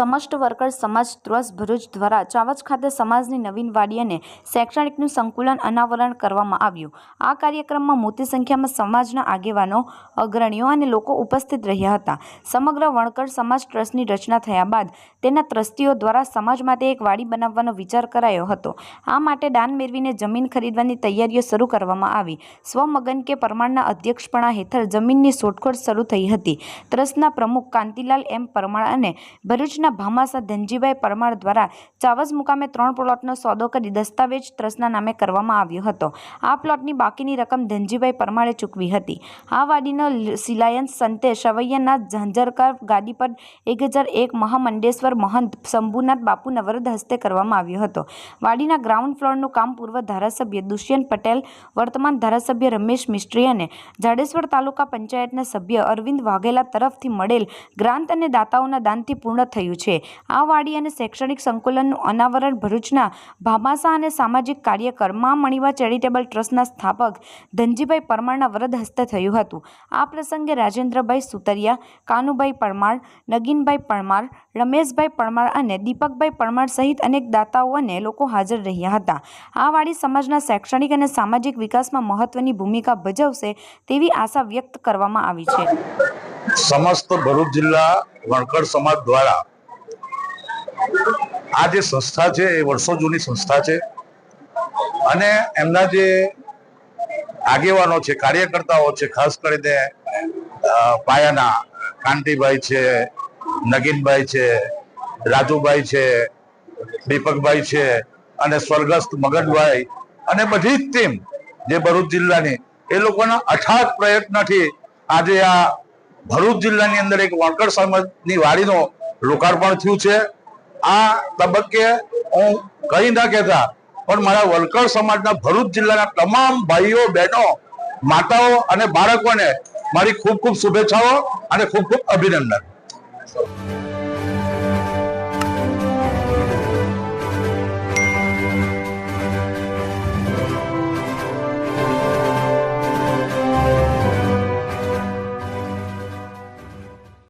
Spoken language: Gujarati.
સમસ્ત વર્કર સમાજ ટ્રસ્ટ ભરૂચ દ્વારા ચાવજ ખાતે સમાજની નવીન વાડી અને શૈક્ષણિકનું સંકુલન અનાવરણ કરવામાં આવ્યું. આ કાર્યક્રમમાં મોટી સંખ્યામાં સમાજના આગેવાનો, અગ્રણીઓ અને લોકો ઉપસ્થિત રહ્યા હતા. સમગ્ર વણકર સમાજ ટ્રસ્ટની રચના થયા બાદ તેના ટ્રસ્ટીઓ દ્વારા સમાજ માટે એક વાડી બનાવવાનો વિચાર કરાયો હતો. આ માટે દાન મેળવીને જમીન ખરીદવાની તૈયારીઓ શરૂ કરવામાં આવી. સ્વમગન કે પરમાણના અધ્યક્ષપણા હેઠળ જમીનની શોધખોળ શરૂ થઈ હતી. ટ્રસ્ટના પ્રમુખ કાંતિલાલ એમ પરમાણ અને ભરૂચના ભામાસા ધનજીભાઈ પરમાર દ્વારા ચાવસ મુકામે ત્રણ પ્લોટનો સોદો કરી દસ્તાવેજ ટ્રસ્ટના નામે કરવામાં આવ્યો હતો. આ પ્લોટની બાકીની રકમ ધનજીભાઈ પરમારે ચૂકવી હતી. આ વાડીનો શિલાયન્સ સંતે શવૈયાના ઝંઝરકર ગાડી પર એક હજાર એક મહામંડેશ્વર મહંત શંભુનાથ બાપુના વરદ હસ્તે કરવામાં આવ્યો હતો. વાડીના ગ્રાઉન્ડ ફ્લોરનું કામ પૂર્વ ધારાસભ્ય દુષ્યંત પટેલ, વર્તમાન ધારાસભ્ય રમેશ મિસ્ત્રી અને જાડેશ્વર તાલુકા પંચાયતના સભ્ય અરવિંદ વાઘેલા તરફથી મળેલ ગ્રાન્ટ અને દાતાઓના દાનથી પૂર્ણ થયું છે. આ વાડી અને શૈક્ષણિક સંકુલનનું અનાવરણ ભરૂચના ભામાસા અને સામાજિક કાર્યકરમાં મા મણિવા ચેરિટેબલ ટ્રસ્ટના સ્થાપક ધનજીભાઈ પરમારના વરદ હસ્તે થયું હતું. આ પ્રસંગે રાજેન્દ્રભાઈ સુતરિયા, કાનુભાઈ પરમાર, નગીનભાઈ પરમાર, રમેશભાઈ પરમાર અને દીપકભાઈ પરમાર સહિત અનેક દાતાઓ અને લોકો હાજર રહ્યા હતા. આ વાડી સમાજના શૈક્ષણિક અને સામાજિક વિકાસમાં મહત્વની ભૂમિકા ભજવશે તેવી આશા વ્યક્ત કરવામાં આવી છે. સમસ્ત ભરૂચ જિલ્લા વણકર સમાજ દ્વારા આ જે સંસ્થા છે એ વર્ષો જૂની સંસ્થા છે. અને એમના જે આગેવાનો છે, કાર્યકર્તાઓ છે, ખાસ કરીને પાયાના કાંતિભાઈ છે, નગીનભાઈ છે, રાજુભાઈ છે, દીપકભાઈ છે અને સ્વર્ગસ્થ મગનભાઈ અને બધી જ ટીમ જે ભરૂચ જિલ્લાની, એ લોકોના અઠાત પ્રયત્નથી આજે આ ભરૂચ જિલ્લાની અંદર એક વણકર સમાજની વાડીનું લોકાર્પણ થયું છે. આ તબક્કે હું કહી ના કહેતા, પણ મારા વલકર સમાજના ભરૂચ જિલ્લાના તમામ ભાઈઓ, બહેનો, માતાઓ અને બાળકોને મારી ખૂબ ખૂબ શુભેચ્છાઓ અને ખૂબ ખૂબ અભિનંદન.